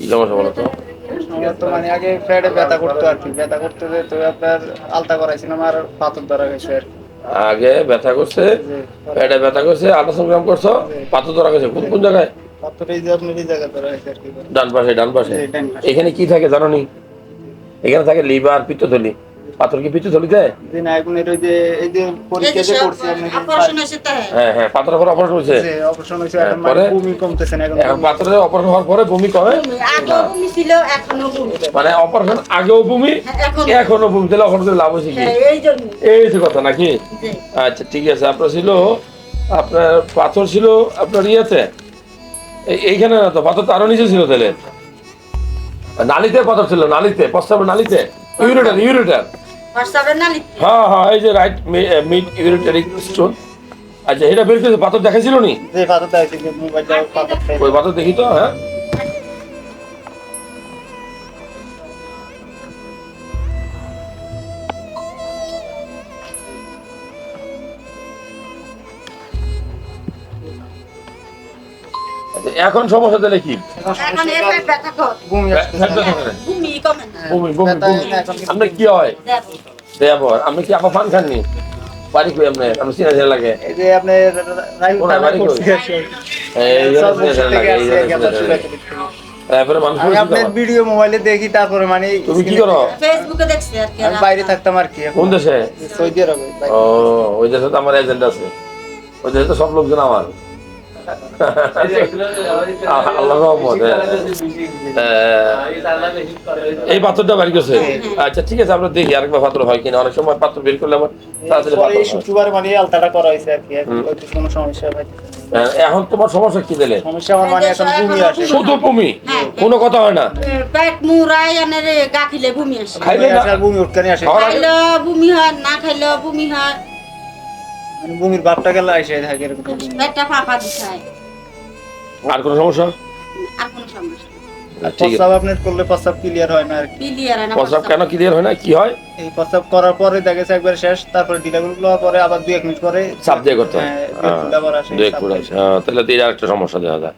কি সমস্যা বলো তো? তো মানে আগে ফ্যাটে ব্যথা করতো আর কি। ব্যথা করতে তো আপনার আলতা করাইছিলাম আর পাথর ধরা গেছে আর আগে ব্যথা করছে পেটে ব্যথা করছে আল্ট্রাসোনোগ্রাম করছ পাথর ধরা গেছে কোন কোন জায়গায়? ডান পাশে ডান পাশে। এখানে কি থাকে জানো নি? এখানে থাকে লিভার পিত্তথলি। পাথর কি পিত্তথলিতে যে না এখন এর যে এই যে পরীক্ষা যে করছি আপনাকে অপারেশন হ্যাঁ হ্যাঁ পাথরের পরে অপারেশন হয়েছে। অপারেশন হ্যাঁ, এখন মানে পরে? কমতেছে না এখন এখন পাথরের অপারেশন হওয়ার পরে বমি কমে? ছিল এখনও বমি। মানে অপারেশন আগেও বমি এখন এখনও বমি তাহলে অপারেশন করে লাভ হয়েছে কি? হ্যাঁ, এই যে কথা নাকি? আচ্ছা ঠিক আছে আপনার ছিল আপনার পাথর ছিল আপনার ইয়েতে? এই- এইখানে না তো পাথর তো আরও নিচে ছিল তাহলে। নালিতে পাথর ছিল নালিতে প্রস্তাব নালিতে? ইউরিটার ইউরেটার হ্যাঁ হ্যাঁ এই যে রাইট মিড ইউরিটারিক স্টোন আচ্ছা এটা বের করে পাথর দেখাইছিল নি? পাথর দেখাইছে যে মোবাইলটা পাথর খাইছে। ওই পাথর দেখি তো হ্যাঁ। ব্যথা বমি এখন কিন্তু- আপনার কি হয়? আপনি কি আপা পান খাননি? বাড়ি কই আপনার? আপনি চিনা চিনা লাগে এই যে আপনি বাড়ি কই? কি। কি, আমি। ভিডিও মোবাইলে দেখি তারপরে মানে তুমি কি করো? ফেসবুকে দেখছি আর কি বাইরে থাকতাম আর কি। কোন দেশে? সৌদি আরবে ও ওই দেশে তো আমার এজেন্ট আছে। ওই দেশে তো সব লোকজন আমার। আল্লাহ রহমত। এই পাথরটা বাড়ি গেছে। আচ্ছা ঠিক আছে আমরা দেখি আরেকবার পাথর হয় কিনা। অনেক সময় পাথর বের করলে আমার তাড়াতাড়ি। শুক্রবারে মানে আলতাটা করা হয়েছে আর কি এখন কোনো সমস্যা হয়। এখন তোমার সমস্যা কি দিলে সমস্যা আমার মানে এখন বমি আসে। শুধু বমি? হ্যাঁ। কোনো কথা হয় না? পেট মুরাই আনে রে গা খিলে বমি আসে। খাইলে উঠকানি আসে আগে- খাইলেও বমি হয় না খাইলেও বমি হয়। মানে বমির ভাবটা গেলে আসে থাকে এরকম। পেটটা ফাঁপা দিছায় আর কোনো সমস্যা? আর কোনো সমস্যা প্রস্তাব আপনার করলে প্রস্তাব ক্লিয়ার হয় না আর কি। ক্লিয়ার হয় না প্রস্রাব কেন ক্লিয়ার হয় না? কি হয়? এই প্রস্তাব করার পরে দেখা গেছে একবার শেষ তারপরে ডিলাগুলো দেওয়ার পরে আবার দুই এক মিনিট পরে চাপ দিয়ে করতে হয়। হ্যাঁ, দুই এক। আছে হ্যাঁ, তাহলে তো এটা একটা সমস্যা দেখা যায়।